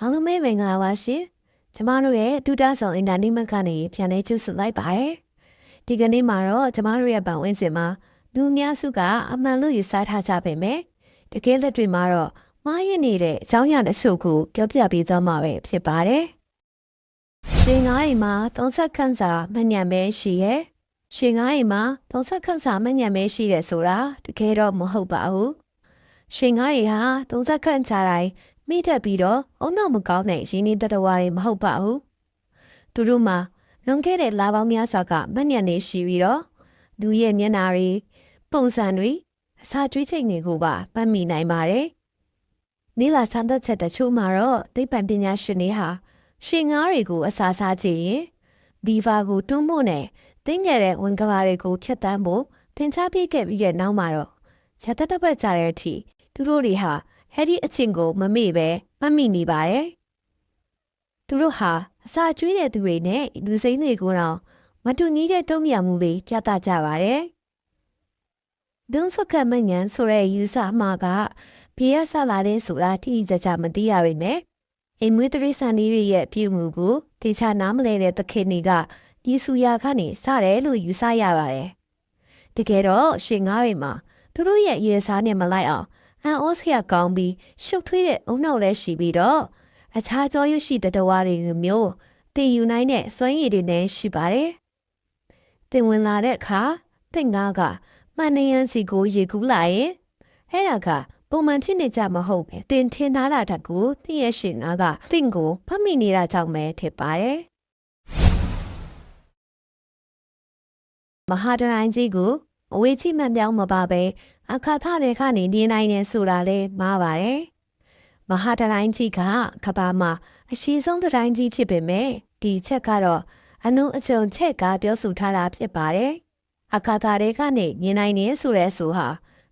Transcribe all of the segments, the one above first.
အားလုံးပဲမင်္ဂလာပါရှင်ကျမတို့ရဲ့ဒူတာဆောင်အင်တာနက်မက်ကနေပြန်လဲကျုပ်ဆလိုက်ပါတယ်ဒီကနေ့မှာတော့ကျမတို့ရဲ့ပတ်ဝန်းကျင်မှာလူအများစုကအမှန်လို့ယူဆထားကြပေမဲ့တကယ်လက်တွေ့မှာတော့မှားယွင်းနေတဲ့အကြောင်းအရာတချို့ကိုပြောပြပေးသွားမှာပဲဖြစ်ပါတယ်ရွှေငါးရီမှာသုံးဆက်ခန်းစာမညံပဲရှိရဲ့ရွှေငါးရီမှာသုံးဆက်ခန်းစာမညံပဲရှိတယ်ဆိုတာတကယ်တော့မဟုတ်ပါဘူးရွှေငါးရီဟာသုံးဆက်ခန်းစာတိုင်း မိတက်ပြီးတော့အုံနောက်မကောင်းတဲ့ရင်းနှီးတတဝါတွေမဟုတ်ပါဘူးသူတို့မှာလွန်ခဲ့တဲ့လာပေါင်းများစွာကမညံနေရှိပြီးတော့လူရဲ့မျက်နှာတွေပုံစံတွေအစာကျွေးချိန်တွေကိုပါပတ်မိနိုင်ပါတယ်နီလာဆန်းသက်ချက်တချို့မှာတော့သိပ္ပံပညာရှင်တွေဟာရွှေငါးတွေကိုအစာစားကြည့်ရင်ဒီဗာကိုတွန်းမို့နဲ့တင်းငယ်တဲ့ဝင်ကဘာတွေကိုဖျက်တမ်းဖို့သင်ချပြခဲ့ပြီးတဲ့နောက်မှာတော့ရတတပတ်ကြတဲ့အထိသူတို့တွေဟာ ဟဲဒီအချင်းကိုမမေ့ပဲမမိနေပါတယ်။သူတို့ဟာအစာကျွေးတဲ့သူတွေနဲ့လူစိမ်းတွေကိုတော့မတူညီတဲ့တုံ့ပြန်မှုတွေပြသကြပါတယ်။ဒုံစကမညန်ဆိုတဲ့ယူဆမှာကဖေးရဆလာတဲ့ဆိုတာတိကျကြမသိရပါနဲ့။အိမ်မွေးတရိษံလေးတွေရဲ့ပြုမှုကိုတေချာနားမလဲတဲ့သခင်တွေကယေစုယာကနေစတယ်လို့ယူဆရပါတယ်။တကယ်တော့ရွှေငါးတွေမှာသူတို့ရဲ့ရေစားနဲ့မလိုက်အောင် အန်ဩစရာကောင်းပြီးရှုပ်ထွေးတဲ့အုံနောက်လည်းရှိပြီးတော့အခြားကြောရွရှိတဲ့တဝါတွေမျိုးတင်ယူနိုင်တဲ့စွမ်းရည်တွေနဲ့ရှိပါတယ်။တင်ဝင်လာတဲ့အခါတင့်ငါကမှန်နေရန်စီကိုရေကူးလာရင်အဲ့ဒါကပုံမှန်ဖြစ်နေကြမဟုတ်ပဲတင်ထင်ထားတာတကူတည့်ရရှင်ငါကတင့်ကိုဖတ်မိနေတာကြောင့်ပဲထင်ပါတယ်။မဟာတရိုင်းကြီးကိုအဝေးချိမှန်ပြောင်းမပါပဲ အခါထတဲ့ခနေနေနိုင်နေဆိုတာလဲမှားပါတယ်။မဟာတရိုင်းကြီးကကဘာမှာအရှိဆုံးတရိုင်းကြီးဖြစ်ပေမဲ့ဒီချက်ကတော့အနုအကျုံချက်ကပြောဆိုထားတာဖြစ်ပါတယ်။အခါထတဲ့ကနေနေနိုင်နေဆိုတဲ့ဆိုဟာ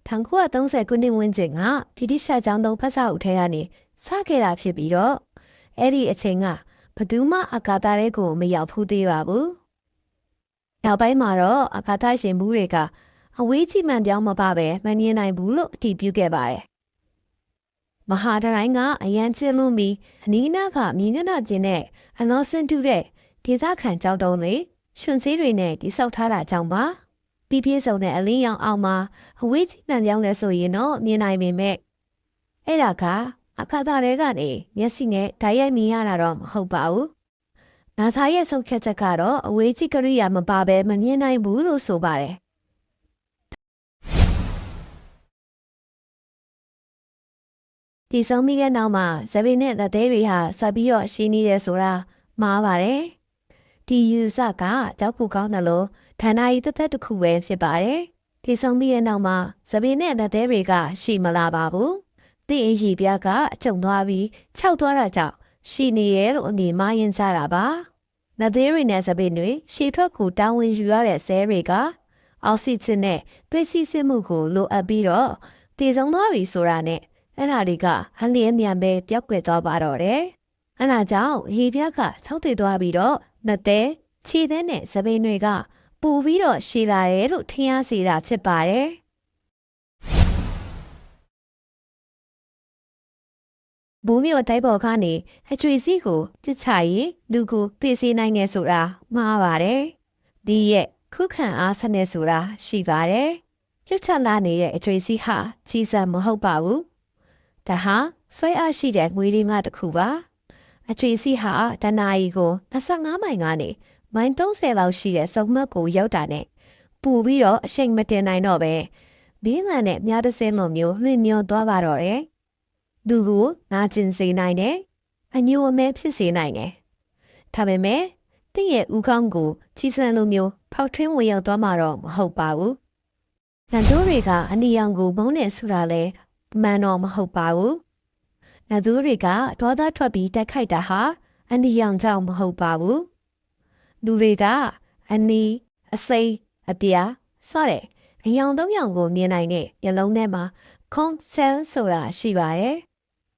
1930ခုနှစ်ဝန်းကျင်ကပြည်တိရှာကျောင်းသုံးဖတ်စာအုပ်ထဲကနေစခဲ့တာဖြစ်ပြီးတော့အဲ့ဒီအချိန်ကဘသူမှအခါထတဲ့ကိုမရောက်ဖူးသေးပါဘူး။နောက်ပိုင်းမှာတော့အခါထရှင်မှုတွေက အဝေးကြီးမှန်ပြောင်းမပါပဲမမြင်နိုင်ဘူးလို့အတည်ပြုခဲ့ပါတယ်။မဟာတရိုင်းကအရန်ကျင်းလို့ပြီးအနီးနားကမြင်းမျက်နှာကျင်းနဲ့အလောဆင်းတူတဲ့ဒေသခံကြောက်တုံးလေးရှင်စည်းတွေနဲ့တိဆောက်ထားတာကြောင့်ပါ။ပြပြစုံတဲ့အလင်းရောင်အောင်မှာအဝေးကြီးမှန်ပြောင်းလဲဆိုရင်တော့မြင်နိုင်ပေမဲ့အဲ့ဒါကအခါသားတွေကနေမျက်စိနဲ့ဓာတ်ရိုက်မြင်ရတာတော့မဟုတ်ပါဘူး။နာဆာရဲ့ဆုံးဖြတ်ချက်ကတော့အဝေးကြီးကရိယာမပါဘဲမမြင်နိုင်ဘူးလို့ဆိုပါတယ် ဒီဆုံးမိတဲ့နောက်မှာဇပင်နဲ့လက်သေးတွေဟာဆက်ပြီးတော့ရှင်းနေတယ်ဆိုတာမှားပါတယ်။ဒီယူဆကကြောက်ဖို့ကောင်းတယ်လို့ဌာနကြီးတစ်သက်တစ်ခုပဲဖြစ်ပါတယ်။ဒီဆုံးမိတဲ့နောက်မှာဇပင်နဲ့လက်သေးတွေကရှိမလာပါဘူး။တိအင်ကြီးပြားကအကျုံသွားပြီးခြောက်သွားတာကြောင့်ရှိနေရဲ့လို့အငြင်းမရင်ကြတာပါ။လက်သေးတွေနဲ့ဇပင်တွေရှေထွက်ကိုတောင်းဝင်ယူရတဲ့ဆဲတွေကအောက်ဆီဂျင်နဲ့သွေးစီးဆင်းမှုကိုလိုအပ်ပြီးတော့တည်ဆုံးသွားပြီဆိုတာနဲ့ အဲ့ဒါတွေကဟန်လျက်မြန်ပဲပြောက်ကွယ်သွားပါတော့တယ်။အဲ့ဒါကြောင့်ဟေပြက၆တည်သွားပြီးတော့နှစ်သက်ခြေသေးနဲ့သပင်းတွေကပူပြီးတော့ရှည်လာတယ်လို့ထင်ရစေတာဖြစ်ပါတယ်။ဘူမျိုးတိုက်ပေါ်ကနေအချွေစီကိုပြစ်ချရင်လူကိုပြည့်စည်နိုင်နေဆိုတာမှားပါတယ်။ဒီရဲ့ခုခံအားစနစ်ဆိုတာရှိပါတယ်။လွတ်ချလာနေတဲ့အချွေစီဟာကြီးစံမဟုတ်ပါဘူး။ ဒါဟာဆွဲအားရှိတဲ့ငွေရင်းကတစ်ခုပါ။အချွေစီဟာဒနာယီကို25မိုင်ကနေမိုင်30လောက်ရှိတဲ့စုံမက်ကိုရောက်တာနဲ့ပူပြီးတော့အရှိန်မတင်နိုင်တော့ပဲဘင်းလန်နဲ့မြားတစင်းလိုမျိုးလှင်မျောသွားပါတော့တယ်။လူကိုနာကျင်စေနိုင်တယ်။အညိုအမဲဖြစ်စေနိုင်တယ်။ဒါပေမဲ့တင့်ရဲ့ဦးခေါင်းကိုချီစံလိုမျိုးဖောက်ထွင်းဝင်ရောက်သွားမှာတော့မဟုတ်ပါဘူး။နန်တို့တွေကအနီရောင်ကိုမုန်းနေဆိုတာလဲ မှန်တော့မဟုတ်ပါဘူး။နဇူးတွေကဒေါသထွက်ပြီးတက်ခိုက်တာဟာအနီရောင်ကြောင့်မဟုတ်ပါဘူး။လူတွေကအနီအစိမ်းအပြာစတဲ့အယောင်သုံးယောင်ကိုမြင်နိုင်တဲ့ရလုံးထဲမှာခွန်ဆယ်ဆိုတာရှိပါတယ်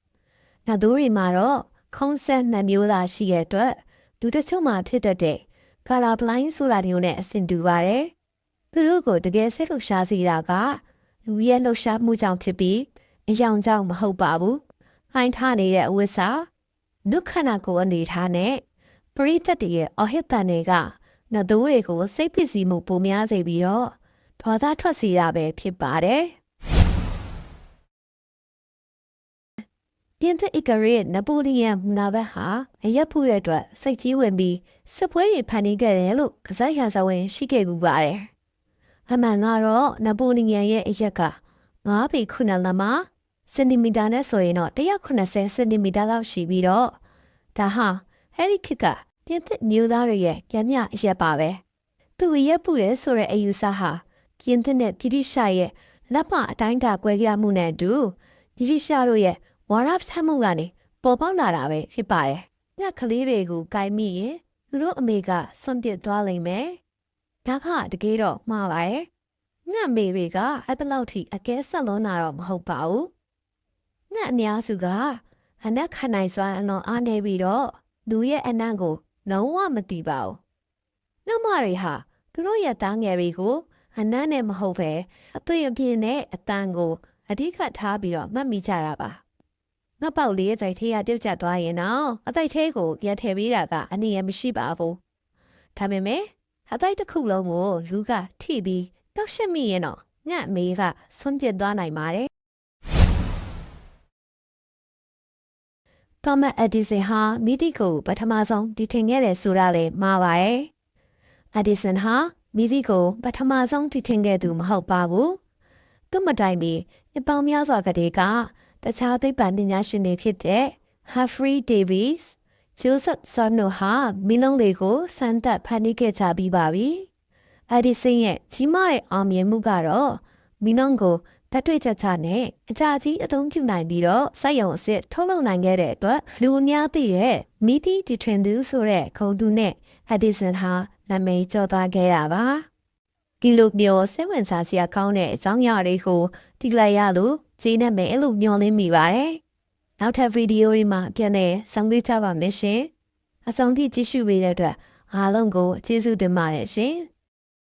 ။နဇူးတွေမှာတော့ခွန်ဆယ်နှစ်မျိုးသာရှိတဲ့အတွက်လူတချို့မှာဖြစ်တတ်တဲ့ color blind ဆိုတာမျိုးနဲ့အဆင်တူပါတယ်။သူတို့ကိုတကယ်စိတ်လှရှားစေတာကလူရဲ့လှရှားမှုကြောင့်ဖြစ်ပြီး အယောင်ကြောင့်မဟုတ်ပါဘူး။ဟိုင်းထားနေတဲ့အဝတ်စာနုခန္ဓာကိုယ်အနေထားနဲ့ပရိသတ်တွေရဲ့အဟိတန်တွေကနတ်သိုးတွေကိုစိတ်ပစ္စည်းမှုပိုများစေပြီးတော့ဒေါသထွက်စေရပဲဖြစ်ပါတယ်ပြင်သစ်အီကရီရဲ့နပိုလီယန်မူနာဘက်ဟာအရက်ဖူးတဲ့အတွက်စိတ်ကြီးဝင်ပြီးစစ်ပွဲတွေဖန်တီးခဲ့တယ်လို့ကစားရာဇဝင်ရှိခဲ့ပူပါတယ်။အမှန်ကတော့နပိုလီယန်ရဲ့အရက်က9ပေခုနှစ်လက်မ စင်တီမီတာနဲ့ဆိုရင်တော့180စင်တီမီတာလောက်ရှိပြီးတော့ဒါဟာဟဲရီခစ်ကပြင်သစ်မျိုးသားတွေရဲ့ကြံ့မြအရက်ပါပဲ။သူရက်ပူတယ်ဆိုတဲ့အယူဆဟာပြင်သစ်နဲ့ပြည်တိရှာရဲ့လက်မအတိုင်းတာကွဲပြားမှုနဲ့အတူပြည်တိရှာတို့ရဲ့ဝါရဖတ်မှုကနေပေါ်ပေါက်လာတာပဲဖြစ်ပါတယ်။ညကလေးတွေကိုကြိုက်မိရင်သူတို့အမေကစွန့်ပစ်သွားလိမ့်မယ်။ဒါကတကယ်တော့မှားပါတယ်။ညမေတွေကအဲ့တလောက်ထိအကဲဆက်လွန်တာတော့မဟုတ်ပါဘူး။ ညအများစုကအနက်ခံနိုင်စွမ်းအလွန်အားနေပြီးတော့လူရဲ့အနံ့ကိုလုံးဝမသိပါဘူး။နှမတွေဟာသူတို့ရဲ့သားငယ်တွေကိုအနံ့နဲ့မဟုတ်ပဲအသွင်အပြင်နဲ့အတန်ကိုအဓိကထားပြီးတော့မှတ်မိကြတာပါ။ငါပေါက်လေးရဲ့ကြိုက်သေးရပြုတ်ကျသွားရင်တော့အသိုက်သေးကိုရက်ထည့်ပေးတာကအနည်းရမရှိပါဘူး။ဒါပေမဲ့အသိုက်တစ်ခုလုံးကိုလူကထိပြီးတောက်ရှက်မိရင်တော့ညအမေကဆွန့်ပစ်သွားနိုင်ပါတယ်။ တော်မတ်အက်ဒီဆန်ဟာမီတီကိုပထမဆုံးတည်ထင်ခဲ့တယ်ဆိုတာလည်းမှားပါရဲ့။အက်ဒီဆန်ဟာမီတီကိုပထမဆုံးတည်ထင်ခဲ့သူမဟုတ်ပါဘူး။သူ့မတိုင်မီအပေါင်းများစွာကတည်းကတခြားသိပ္ပံပညာရှင်တွေဖြစ်တဲ့ Humphrey Davis, Joseph Sonno ဟာမီလုံးတွေကိုစမ်းသပ်ဖန်တီးခဲ့ကြပြီးပါပြီ။ Edison ရဲ့ကြီးမားတဲ့အောင်မြင်မှုကတော့မီလုံးကို တတ်တွေ့ချက်ချနဲ့အကြကြီးအသုံးပြုနိုင်ပြီးတော့စက်ရုံအစ်စ်ထုတ်လုပ်နိုင်ခဲ့တဲ့အတွက်လူအများသိရဲ့မီတီတီထရင်သူဆိုတဲ့ခုံတူနဲ့ Edison ဟာနာမည်ကျော်သွားခဲ့တာပါ။ကီလိုမျိုးစိတ်ဝင်စားစရာကောင်းတဲ့အကြောင်းအရာတွေကိုတိလိုက်ရလို့ဂျင်းနဲ့မဲအဲ့လိုညှော်လင်းမိပါတယ်။နောက်ထပ်ဗီဒီယိုတွေမှာပြန်နေဆောင်ပေးကြပါမယ်ရှင်။အဆုံးထိကြည့်ရှုပေးတဲ့အတွက်အားလုံးကိုကျေးဇူးတင်ပါတယ်ရှင်။